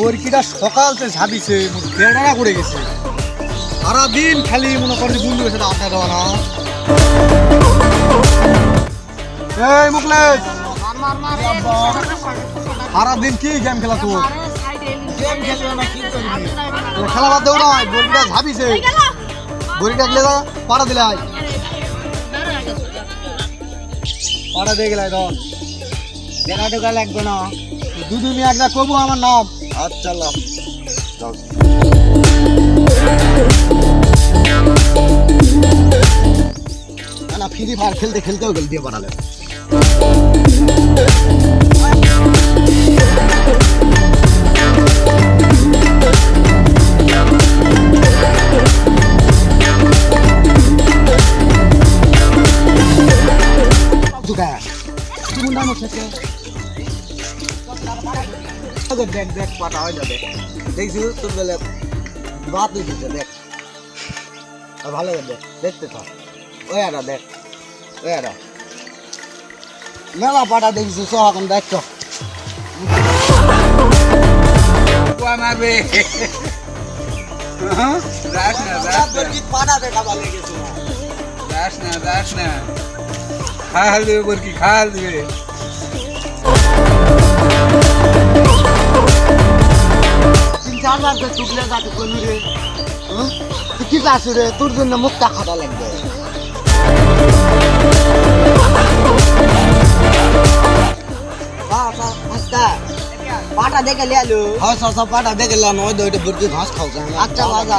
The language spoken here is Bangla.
বরকিটা সকালতে ঝাবিছে বেড়ারা করে গেছে। সারাদিন খালি মনে করেন বন্ধু গেছে আড্ডা দেওয়া না। সারাদিন কি গেম খেলা তো খেলা বাদ দেও না বরকিটা ঝাবিছে বরকিটা গেলে পাড়া দিলে পাড়া দিয়ে গেলে ধর। দেখা ঢোকা লাগবে না দুদিনই একটা কবু আমার নাম। আচ্ছা লাভ না ফ্রি ফায়ার খেলতে খেলতেও গেল দিয়ে বানালে। দেখ দেখ পাটা হয় যাবে দেখছি তোর বেলে বাদ দিতে দেখ আর ভালো করে দেখ দেখতে থাক ওই আরা দেখ ওই আরা মেলা পাটা দেখছি সব এখন দেখছ মারবে যাস না যাস না পাটা দেখা ভালো গেছে যাস না যাস না খাল দিবে বরকি খাল দিবে চারবার তো টুকলে যাতে করলি রে কি চাস রে? তোর জন্য মুক্তা খাটা লাগবে। পাটা দেখে লিয়ালু হ্যাঁ সব পাটা দেখে লিয়া ওই দুইটা বুড়কি ঘাস খাওয়া আচ্ছা, বাজা।